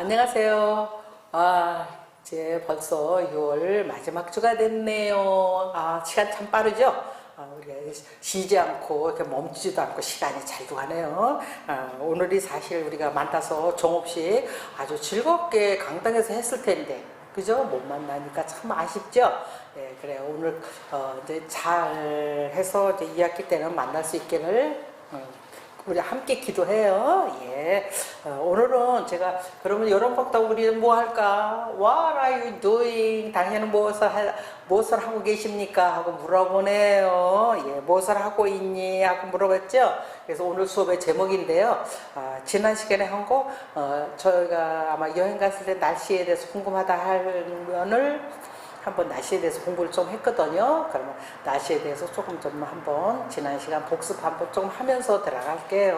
안녕하세요. 아, 이제 벌써 6월 마지막 주가 됐네요. 아, 시간 참 빠르죠? 아, 우리가 쉬지 않고 이렇게 멈추지도 않고 시간이 잘도 가네요. 아, 오늘이 사실 우리가 만나서 정없이 아주 즐겁게 강당에서 했을 텐데, 그죠? 못 만나니까 참 아쉽죠? 네, 그래요. 오늘 어, 이제 잘 해서 이제 2학기 때는 만날 수 있기를 음, 우리 함께 기도해요. 예. 어, 오늘은 제가 그러면 여름 먹다 우리는 뭐 할까? What are you doing? 당신은 무엇을 하, 무엇을 하고 계십니까? 하고 물어보네요. 예, 무엇을 하고 있니? 하고 물어봤죠. 그래서 오늘 수업의 제목인데요. 아, 지난 시간에 한 거 어, 저희가 아마 여행 갔을 때 날씨에 대해서 궁금하다 하면을 한번 날씨에 대해서 공부를 좀 했거든요. 그러면 날씨에 대해서 조금 좀 한번 지난 시간 복습 한번 좀 하면서 들어갈게요.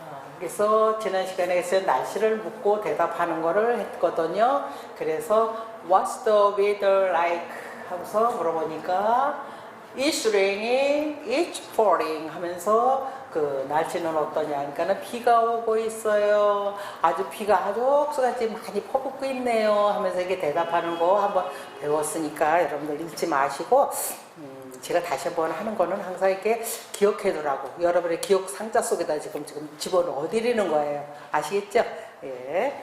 어, 그래서 지난 시간에 서 날씨를 묻고 대답하는 거를 했거든요. 그래서 What's the weather like? 하면서 물어보니까 It's raining, it's pouring 하면서 그 날씨는 어떠냐 그러니까는 비가 오고 있어요. 아주 비가 아주 옥수같이 많이 퍼붓고 있네요. 하면서 이렇게 대답하는 거 한번 배웠으니까 여러분들 잊지 마시고 음, 제가 다시 한번 하는 거는 항상 이렇게 기억해두라고 여러분의 기억 상자 속에다 지금 지금 집어넣어 드리는 거예요. 아시겠죠? 예.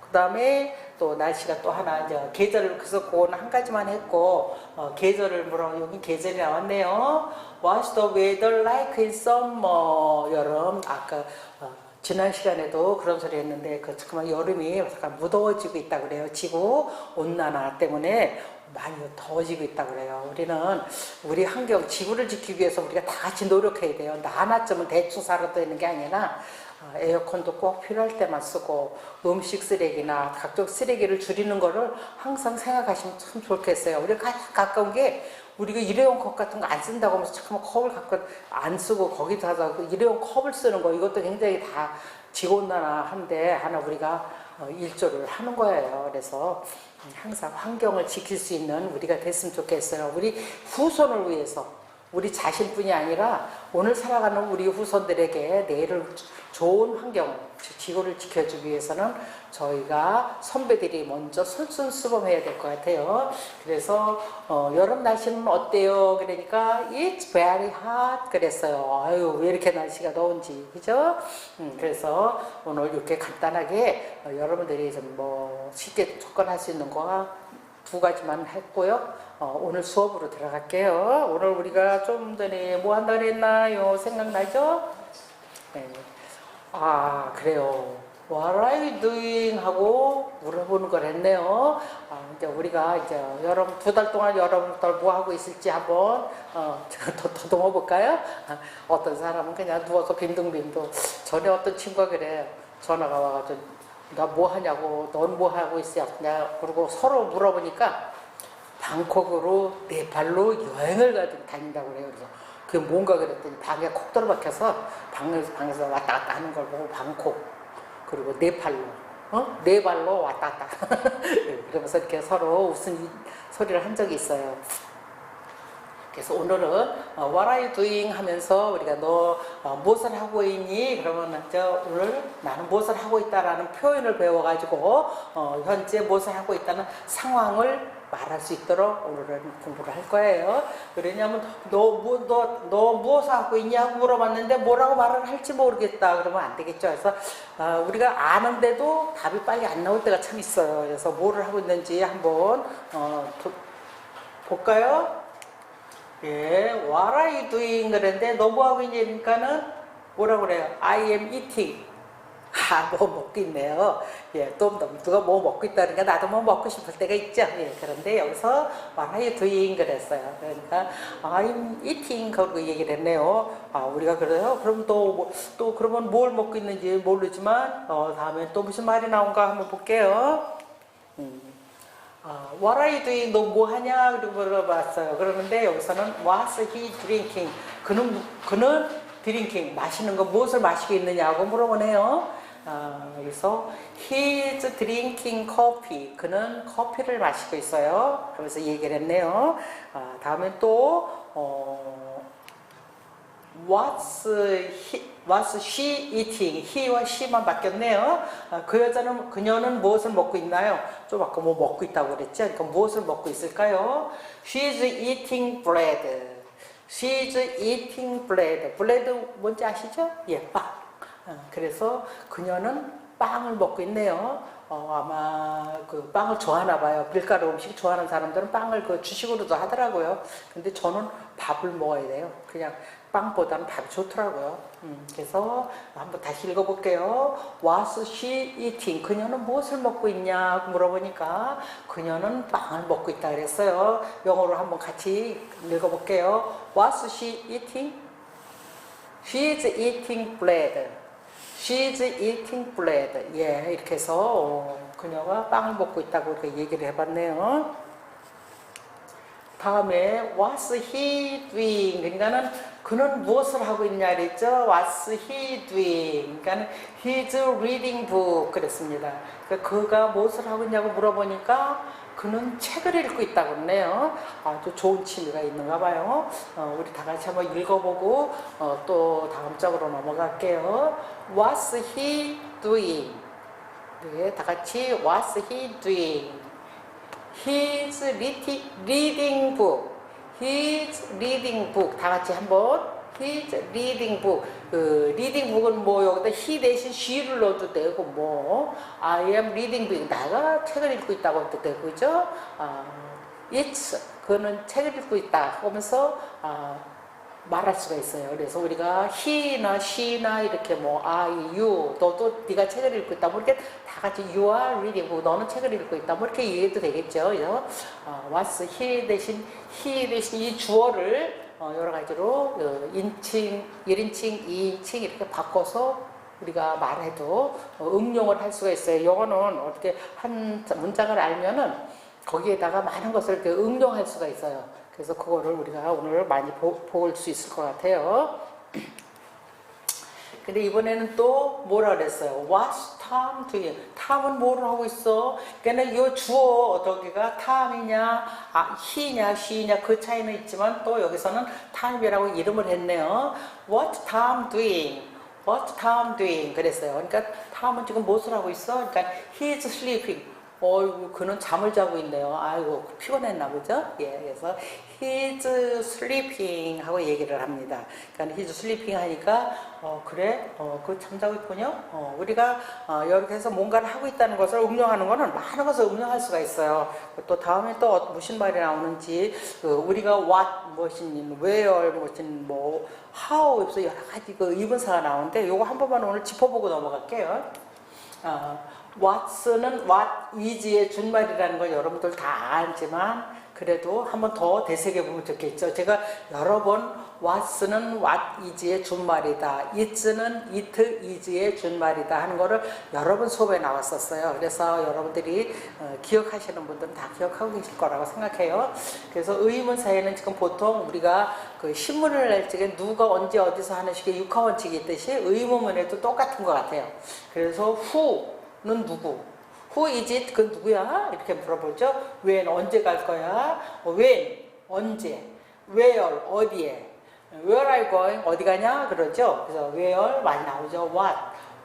그 다음에 또 날씨가 또 하나 이제 계절을 그래서 그거는 한 가지만 했고 어, 계절을 물어 여기 계절이 나왔네요. What's the weather like in summer? 여름 아까 어, 지난 시간에도 그런 소리 했는데 그 잠깐만 여름이 잠깐 무더워지고 있다 그래요. 지구 온난화 때문에 많이 더워지고 있다 그래요. 우리는 우리 환경 지구를 지키기 위해서 우리가 다 같이 노력해야 돼요. 나 하나쯤은 대충 살아도 되는 게 아니라 어, 에어컨도 꼭 필요할 때만 쓰고 음식 쓰레기나 각종 쓰레기를 줄이는 거를 항상 생각하시면 참 좋겠어요. 우리가 가장 가까운 게 우리가 일회용 컵 같은 거 안 쓴다고 하면서 잠깐만 컵을 갖고 안 쓰고 거기다가 그 일회용 컵을 쓰는 거 이것도 굉장히 다 지구온난화한데 하나 우리가 어, 일조를 하는 거예요. 그래서 항상 환경을 지킬 수 있는 우리가 됐으면 좋겠어요. 우리 후손을 위해서 우리 자신뿐이 아니라 오늘 살아가는 우리 후손들에게 내일을 좋은 환경, 지구를 지켜주기 위해서는 저희가 선배들이 먼저 솔선수범해야 될 것 같아요. 그래서 어, 여름 날씨는 어때요? 그러니까 it's very hot 그랬어요. 아유 왜 이렇게 날씨가 더운지 그죠? 음, 그래서 오늘 이렇게 간단하게 어, 여러분들이 좀 뭐 쉽게 접근할 수 있는 거 두 가지만 했고요. 어, 오늘 수업으로 들어갈게요. 오늘 우리가 좀 전에 뭐 한다 그랬나요? 생각나죠? 네. 아, 그래요. What are you doing? 하고 물어보는 걸 했네요. 아, 이제 우리가 이제 여러분 두 달 동안 여러분들 뭐 하고 있을지 한번 어, 더 더듬어 볼까요? 아, 어떤 사람은 그냥 누워서 빈둥빈둥. 전에 어떤 친구가 그래 전화가 와가지고 나 뭐 하냐고 넌 뭐 하고? 그냥 그리고 서로 물어보니까 방콕으로 네팔로 여행을 가지고 다닌다고 그래요. 그래서 그게 뭔가 그랬더니 방에 콕 들어박혀서 방에서 방에서 왔다 갔다 하는 걸 보고 방콕 그리고 네팔로 어? 네 발로 왔다 갔다 그러면서 이렇게 서로 웃은 소리를 한 적이 있어요. 그래서 오늘은 어, What are you doing 하면서 우리가 너 어, 무엇을 하고 있니? 그러면 저 오늘 나는 무엇을 하고 있다라는 표현을 배워가지고 어, 현재 무엇을 하고 있다는 상황을 말할 수 있도록 오늘은 공부를 할 거예요. 그러냐면 너, 뭐, 너, 너 무엇을 하고 있냐고 물어봤는데 뭐라고 말을 할지 모르겠다. 그러면 안 되겠죠. 그래서 어, 우리가 아는데도 답이 빨리 안 나올 때가 참 있어요. 그래서 뭐를 하고 있는지 한번 어, 도, 볼까요? 예, what are you doing? 그랬는데 너 뭐하고 있냐니까는 뭐라고 그래요? I am eating. 아, 뭐 먹고 있네요. 예, 또 누가 뭐 먹고 있다니까 나도 뭐 먹고 싶을 때가 있죠. 예, 그런데 여기서 what are you doing? 그랬어요. 그러니까 I'm eating 그러고 얘기를 했네요. 아, 우리가 그래요. 그럼 또, 뭐, 또 그러면 뭘 먹고 있는지 모르지만 어, 다음에 또 무슨 말이 나온가 한번 볼게요. 음. 어, what are you doing? 너 뭐 하냐? 그리고 물어봤어요. 그러는데 여기서는 what's he drinking? 그는 그는 드링킹 마시는 거 무엇을 마시고 있느냐고 물어보네요. 어, 그래서 he's drinking coffee. 그는 커피를 마시고 있어요. 그러면서 얘기를 했네요. 어, 다음에 또 어, what's he was she eating? he와 she만 바뀌었네요. 아, 그 여자는 그녀는 무엇을 먹고 있나요? 좀 아까 뭐 먹고 있다고 그랬죠? 그러니까 무엇을 먹고 있을까요? She's eating bread. She's eating bread. bread 뭔지 아시죠? 예, 빵. 어, 그래서 그녀는 빵을 먹고 있네요. 어, 아마 그 빵을 좋아하나 봐요. 밀가루 음식 좋아하는 사람들은 빵을 그 주식으로도 하더라고요. 근데 저는 밥을 먹어야 돼요. 그냥 빵보다는 밥이 좋더라고요. 음, 그래서 한번 다시 읽어볼게요. Was she eating? 그녀는 무엇을 먹고 있냐 물어보니까 그녀는 빵을 먹고 있다 그랬어요. 영어로 한번 같이 읽어볼게요. Was she eating? She's eating bread. She's eating bread. 예, 이렇게 해서 어, 그녀가 빵을 먹고 있다고 이렇게 얘기를 해봤네요. 다음에 what's he doing? 그러니까는 그는 무엇을 하고 있냐 그랬죠? What's he doing? 그러니까는 he's reading book 그랬습니다. 그러니까 그가 무엇을 하고 있냐고 물어보니까 그는 책을 읽고 있다고 그러네요. 아주 좋은 취미가 있는가 봐요. 어, 우리 다 같이 한번 읽어보고 어, 또 다음 쪽으로 넘어갈게요. What's he doing? 네, 다 같이 What's he doing? He's reading book. He's reading book. 다 같이 한번. He's reading book. 그 reading book은 뭐 여기다 he 대신 she를 넣어도 되고 뭐 I am reading book. 내가 책을 읽고 있다고 해도 되고 그죠? 아, it's 그는 책을 읽고 있다 하면서 아, 말할 수가 있어요. 그래서 우리가 he나 she나 이렇게 뭐 I, you, 너도 네가 책을 읽고 있다. 뭐 이렇게 다 같이 you are reading, 뭐 너는 책을 읽고 있다. 뭐 이렇게 얘기해도 되겠죠. 그래서 어, what's he 대신 he 대신 이 주어를 어, 여러 가지로 어, 인칭, 1인칭, 2인칭 이렇게 바꿔서 우리가 말해도 어, 응용을 할 수가 있어요. 영어는 어떻게 한 문장을 알면은 거기에다가 많은 것을 이렇게 응용할 수가 있어요. 그래서 그거를 우리가 오늘 많이 볼 수 있을 것 같아요. 근데 이번에는 또 뭐라 그랬어요? What's Tom doing? 탐은 뭐를 하고 있어? 그러니까 이 주어 저기가 탐이냐, 아, he냐, she냐 그 차이는 있지만 또 여기서는 탐이라고 이름을 했네요. What Tom doing? What Tom doing? 그랬어요. 그러니까 탐은 지금 무엇을 하고 있어? 그러니까 he's sleeping. 어이구, 그는 잠을 자고 있네요. 아이고, 피곤했나 보죠? 예, 그래서 he's sleeping 하고 얘기를 합니다. 그러니까 he's sleeping 하니까, 어, 그래? 어, 그 잠자고 있군요? 어, 우리가, 어, 이렇게 해서 뭔가를 하고 있다는 것을 응용하는 거는 많은 것을 응용할 수가 있어요. 또 다음에 또 어- 무슨 말이 나오는지, 그 우리가 what, 무엇인, where, 무엇인, 뭐, how, 그래서 여러 가지 그 이분사가 나오는데, 요거 한 번만 오늘 짚어보고 넘어갈게요. 어, what's는 what is의 준말이라는 걸 여러분들 다 알지만 그래도 한번 더 되새겨 보면 좋겠죠. 제가 여러 번 what's는 what is의 준말이다. it's는 it is의 준말이다 하는 거를 여러 번 수업에 나왔었어요. 그래서 여러분들이 어, 기억하시는 분들은 다 기억하고 계실 거라고 생각해요. 그래서 의문사에는 지금 보통 우리가 그 신문을 낼 적에 누가 언제 어디서 하는 식의 육하원칙이 있듯이 의문문에도 똑같은 것 같아요. 그래서 who 는 누구, Who is it? 그 누구야? 이렇게 물어보죠. When 언제 갈 거야? 어, When 언제? Where 어디에? Where are you going? 어디 가냐? 그러죠. 그래서 where 많이 나오죠. What?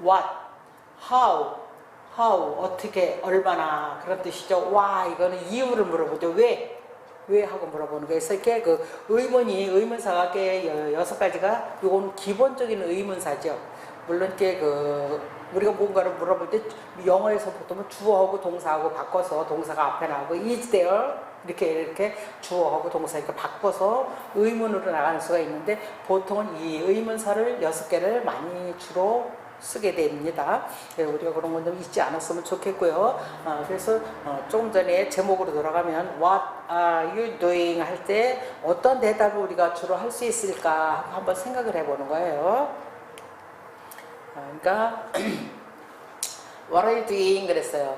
What? How? How? 어떻게? 얼마나? 그런 뜻이죠. Why? 이거는 이유를 물어보죠. 왜? 왜 하고 물어보는 거예요. 그래서 이렇게 그 의문이 의문사가 꽤 여- 여섯 가지가 이건 기본적인 의문사죠. 물론 이렇게 그 우리가 뭔가를 물어볼 때 영어에서 보통은 주어하고 동사하고 바꿔서 동사가 앞에 나오고 is there 이렇게 이렇게 주어하고 동사 이렇게 바꿔서 의문으로 나가는 수가 있는데 보통은 이 의문사를 여섯 개를 많이 주로 쓰게 됩니다. 예, 우리가 그런 건 좀 잊지 않았으면 좋겠고요. 어, 그래서 어, 조금 전에 제목으로 돌아가면 What are you doing 할 때 어떤 대답을 우리가 주로 할 수 있을까 한번 생각을 해보는 거예요. 어, 그러니까 What are you doing? 그랬어요.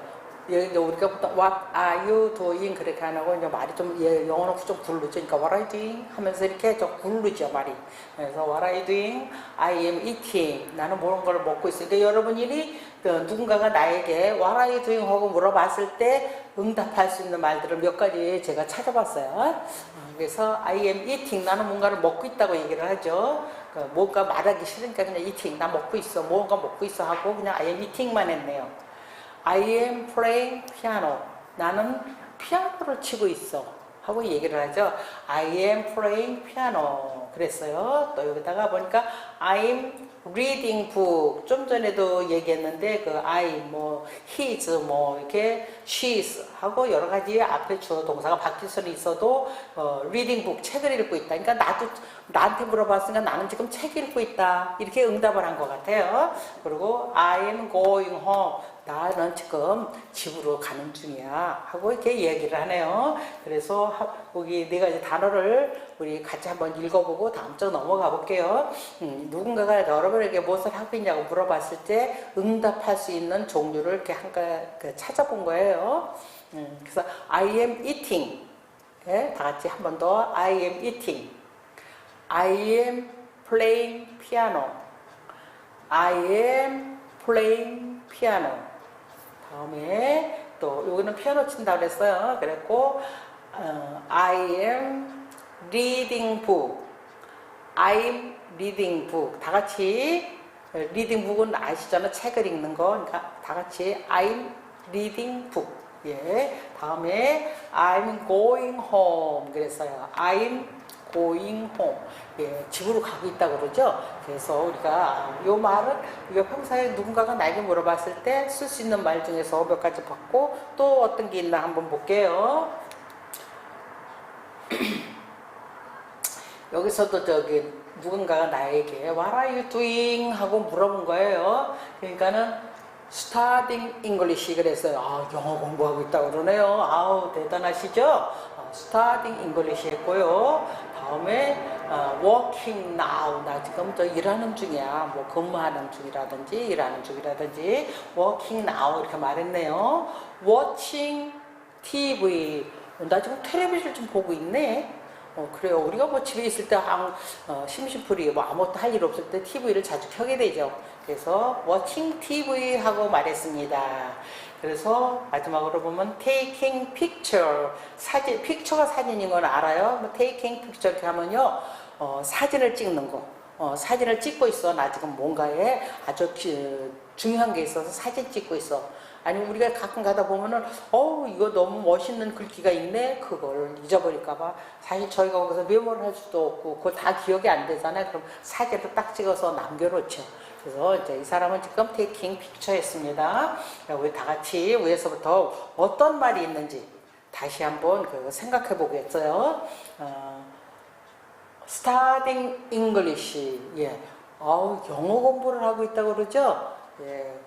예, 이제 우리가 보통 What are you doing 그렇게 안 하고 이제 말이 좀 예, 영어는 좀 굴르죠. 그러니까 What are you doing 하면서 이렇게 좀 굴르죠 말이. 그래서 What are you doing? I am eating. 나는 모르는 걸 먹고 있어요. 그러니까 여러분이 그 누군가가 나에게 What are you doing 하고 물어봤을 때 응답할 수 있는 말들을 몇 가지 제가 찾아봤어요. 어, 그래서 I am eating. 나는 뭔가를 먹고 있다고 얘기를 하죠. 그 뭔가 말하기 싫으니까 그냥 eating. 나 먹고 있어. 뭔가 먹고 있어 하고 그냥 I am eating만 했네요. I am playing piano. 나는 피아노를 치고 있어. 하고 얘기를 하죠. I am playing piano. 그랬어요. 또 여기다가 보니까 I'm reading book. 좀 전에도 얘기했는데 그 I 뭐 his 뭐 이렇게 she's 하고 여러 가지 앞에 주어 동사가 바뀔 수는 있어도 어, reading book 책을 읽고 있다. 그러니까 나도 나한테 물어봤으니까 나는 지금 책 읽고 있다. 이렇게 응답을 한 것 같아요. 그리고 I am going home. 나는 지금 집으로 가는 중이야 하고 이렇게 얘기를 하네요. 그래서 하- 여기 네 가지 단어를 우리 같이 한번 읽어보고 다음 주 넘어가 볼게요. 음, 누군가가 여러분에게 무엇을 하고 있냐고 물어봤을 때 응답할 수 있는 종류를 이렇게 한가 그 찾아본 거예요. 음, 그래서 I am eating. 예, 다 같이 한 번 더 I am eating. I am playing piano. I am playing piano. 다음에 또 여기는 피아노 친다 그랬어요. 그랬고 어, I am reading book. I'm reading book. 다 같이 reading book은 아시잖아요. 책을 읽는 거. 그러니까 다 같이 I'm reading book. 예. 다음에 I'm going home. 그랬어요. I'm home. 예, 집으로 가고 있다 그러죠. 그래서 우리가 이 말은 이거 평소에 누군가가 나에게 물어봤을 때 쓸 수 있는 말 중에서 몇 가지 봤고 또 어떤 게 있나 한번 볼게요. 여기서도 저기 누군가가 나에게 What are you doing? 하고 물어본 거예요. 그러니까는 studying English 그랬어요. 아, 영어 공부하고 있다고 그러네요. 아우, 대단하시죠? 아, studying English 했고요. 다음에 아, working now. 나 지금 저 일하는 중이야. 뭐 근무하는 중이라든지 일하는 중이라든지 working now 이렇게 말했네요. watching TV. 나 지금 텔레비전 좀 보고 있네. 어, 그래요. 우리가 뭐 집에 있을 때 아무, 어, 심심풀이 뭐 아무것도 할 일 없을 때 TV를 자주 켜게 되죠. 그래서 watching TV 하고 말했습니다. 그래서 마지막으로 보면 taking picture 사진 picture가 사진인 건 알아요. 뭐 taking picture 이렇게 하면요 어, 사진을 찍는 거. 어, 사진을 찍고 있어. 나 지금 뭔가에 아주 기- 중요한 게 있어서 사진 찍고 있어. 아니면 우리가 가끔 가다 보면은 어 이거 너무 멋있는 글귀가 있네 그걸 잊어버릴까봐 사실 저희가 거기서 메모를 할 수도 없고 그거 다 기억이 안 되잖아요 그럼 사진을 딱 찍어서 남겨놓죠 그래서 이제 이 사람은 지금 테이킹 픽처 했습니다. 우리 다 같이 위에서부터 어떤 말이 있는지 다시 한번 그 생각해 보겠어요. 어, studying English. 예. 어우 영어 공부를 하고 있다고 그러죠? 예.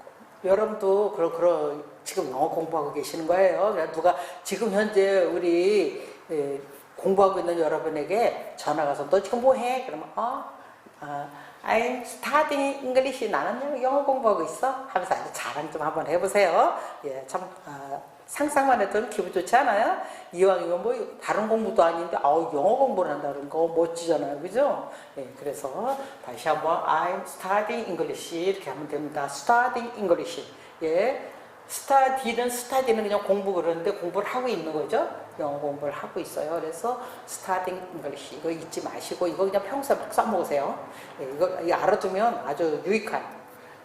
여러분도 그런 그런 지금 영어 공부하고 계시는 거예요. 누가 지금 현재 우리 예, 공부하고 있는 여러분에게 전화 가서 너 지금 뭐 해? 그러면 어, 아, I'm studying English. 나는 영어 공부하고 있어. 하면서 아주 자랑 좀 한번 해보세요. 예, 참 아, 상상만 해도 기분 좋지 않아요? 이왕이면 뭐 다른 공부도 아닌데 아우 영어 공부를 한다는 거 멋지잖아요, 그죠? 예, 그래서 다시 한번 I'm studying English 이렇게 하면 됩니다. studying English. 예, study는 study는 그냥 공부 그러는데 공부를 하고 있는 거죠. 영어 공부를 하고 있어요. 그래서 studying English 이거 잊지 마시고 이거 그냥 평소에 막 써먹으세요. 예, 이거, 이거 알아두면 아주 유익한.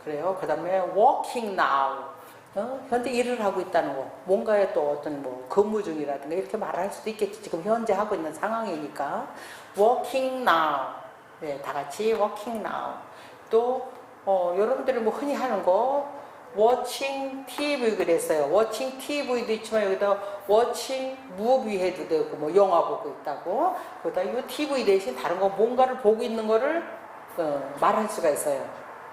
그래요. 그 다음에 now. 어? 현재 일을 하고 있다는 거. 뭔가에 또 어떤 뭐 근무 중이라든가 이렇게 말할 수도 있겠지. 지금 현재 하고 있는 상황이니까. working now. 네, 다 같이 working now. 또, 어, 여러분들이 뭐 흔히 하는 거, watching TV 그랬어요. watching TV도 있지만 여기다 watching movie 해도 되고, 뭐 영화 보고 있다고. 그러다 이 TV 대신 다른 거 뭔가를 보고 있는 거를 어, 말할 수가 있어요.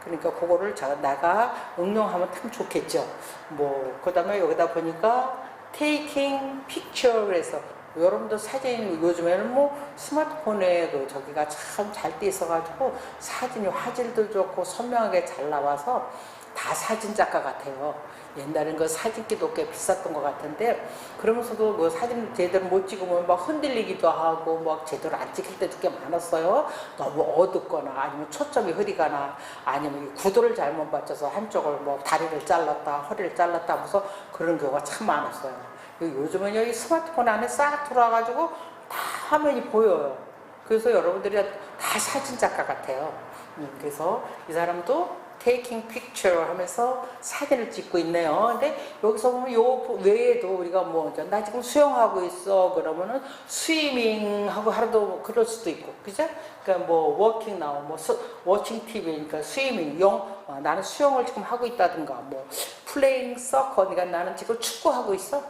그러니까 그거를 자, 나가 응용하면 참 좋겠죠. 뭐, 그 다음에 여기다 보니까 taking picture 그래서 여러분들 사진 요즘에는 뭐 스마트폰에 그 저기가 참 잘 돼 있어가지고 사진이 화질도 좋고 선명하게 잘 나와서 다 사진 작가 같아요. 옛날엔 그 사진기도 꽤 비쌌던 것 같은데 그러면서도 뭐 사진 제대로 못 찍으면 막 흔들리기도 하고 막 제대로 안 찍힐 때도 꽤 많았어요. 너무 어둡거나 아니면 초점이 흐리거나 아니면 이 구도를 잘못 맞춰서 한쪽을 뭐 다리를 잘랐다 허리를 잘랐다 하면서 그런 경우가 참 많았어요. 요즘은 여기 스마트폰 안에 싹 들어와가지고 다 화면이 보여요. 그래서 여러분들이 다 사진 작가 같아요. 음, 그래서 이 사람도 taking picture 하면서 사진을 찍고 있네요. 근데 여기서 보면 요 외에도 우리가 뭐, 나 지금 수영하고 있어. 그러면은 스위밍 하고 하루도 그럴 수도 있고. 그죠? 그러니까 뭐, 워킹 나오, 뭐, 워칭 TV니까 스위밍, 영, 어, 나는 수영을 지금 하고 있다든가, 뭐, 플레잉 서커, 그러니까 나는 지금 축구하고 있어.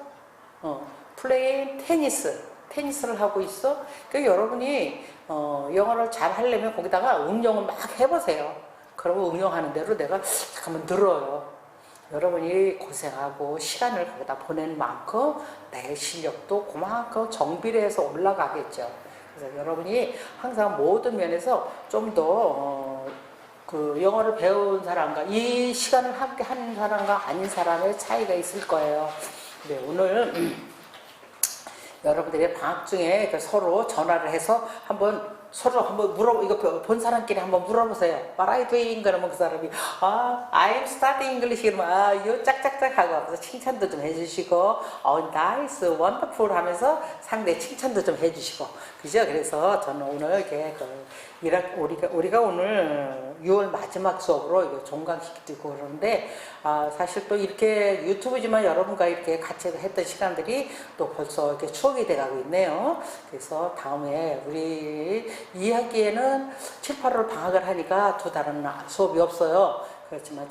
어, 테니스, 테니스를 하고 있어. 그러니까 여러분이, 어, 영어를 잘 하려면 거기다가 응용을 막 해보세요. 그러고 응용하는 대로 내가 잠깐만 늘어요. 여러분이 고생하고 시간을 거기다 보낸 만큼 내 실력도 그만큼 정비례해서 올라가겠죠. 그래서 여러분이 항상 모든 면에서 좀더 어, 그 영어를 배운 사람과 이 시간을 함께 하는 사람과 아닌 사람의 차이가 있을 거예요. 네, 오늘 여러분들이 방학 중에 그 서로 전화를 해서 한번 서로 한번 물어 이거 본 사람끼리 한번 물어보세요. What you doing? 그러면 그 사람이 아 I'm studying English 이러면 아 이거 짝짝짝 하고 칭찬도 좀 해주시고 어 nice, wonderful 하면서 상대 칭찬도 좀 해주시고 그죠? 그래서 저는 오늘 이렇게 그 이라, 우리가 우리가 오늘 6월 마지막 수업으로 이거 종강식도 있고 그러는데 아, 사실 또 이렇게 유튜브지만 여러분과 이렇게 같이 했던 시간들이 또 벌써 이렇게 추억이 돼가고 있네요. 그래서 다음에 우리 2학기에는 7, 8월 방학을 하니까 두 달은 수업이 없어요. 그렇지만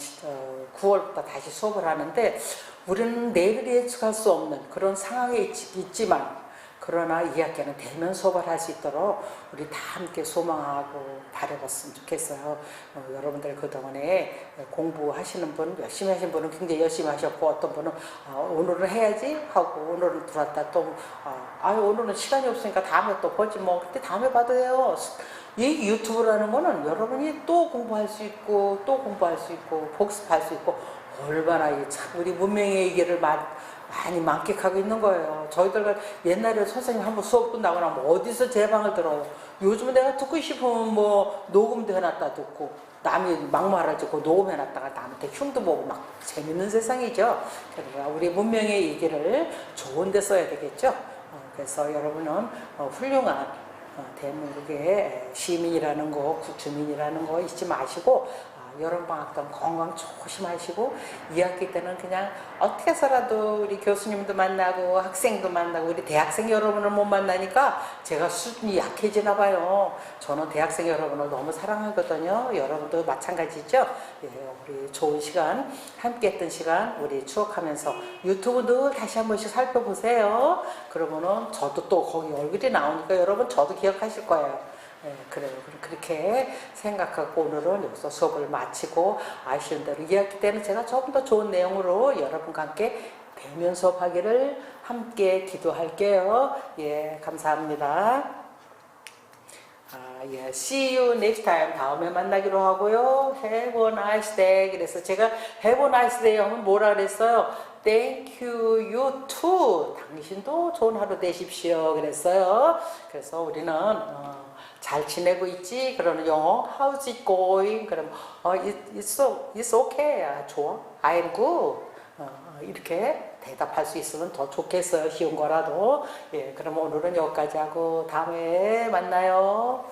9월부터 다시 수업을 하는데 우리는 내일을 예측할 수 없는 그런 상황에 있지만 그러나 이 학기는 대면 수업을 할수 있도록 우리 다 함께 소망하고 바라봤으면 좋겠어요. 어, 여러분들 그동안에 공부하시는 분, 열심히 하신 분은 굉장히 열심히 하셨고 어떤 분은 아, 오늘은 해야지 하고 오늘은 들어왔다 또 아, 오늘은 시간이 없으니까 다음에 또 보지 뭐 그때 다음에 봐도 돼요. 이 유튜브라는 거는 여러분이 또 공부할 수 있고 또 공부할 수 있고 복습할 수 있고 얼마나 참 우리 문명의 얘기를 많이 많이 만끽하고 있는 거예요. 저희들 옛날에 선생님 한번 수업 끝나고 나면 어디서 제 방을 들어요. 요즘은 내가 듣고 싶으면 뭐 녹음도 해놨다 듣고 남이 막말을 듣고 녹음해놨다가 남한테 흉도 보고 막 재밌는 세상이죠. 그러니까 우리 문명의 얘기를 좋은 데 써야 되겠죠. 어, 그래서 여러분은 어, 훌륭한 어, 대한민국의 시민이라는 거, 주민이라는 거 잊지 마시고 여름방학 때 건강 조심하시고 2학기 때는 그냥 어떻게 해서라도 우리 교수님도 만나고 학생도 만나고 우리 대학생 여러분을 못 만나니까 제가 수준이 약해지나 봐요. 저는 대학생 여러분을 너무 사랑하거든요. 여러분도 마찬가지죠. 예, 우리 좋은 시간 함께 했던 시간 우리 추억하면서 유튜브도 다시 한 번씩 살펴보세요. 그러면은 저도 또 거기 얼굴이 나오니까 여러분 저도 기억하실 거예요. 네, 그래요. 그렇게 생각하고 오늘은 여기서 수업을 마치고 아쉬운 대로 2학기 때는 제가 조금 더 좋은 내용으로 여러분과 함께 대면 수업하기를 함께 기도할게요. 예, 감사합니다. 아, 예, see you next time. 다음에 만나기로 하고요. Have a nice day. 그래서 제가 have a nice day 하면 뭐라 그랬어요? Thank you, you too. 당신도 좋은 하루 되십시오. 그랬어요. 그래서 우리는 어, 잘 지내고 있지? 그러는 영어 How's it going? 그럼 어, it, it's, it's okay. 아, 좋아. I'm good. 어, 이렇게 대답할 수 있으면 더 좋겠어요. 쉬운 거라도. 예, 그럼 오늘은 여기까지 하고 다음에 만나요.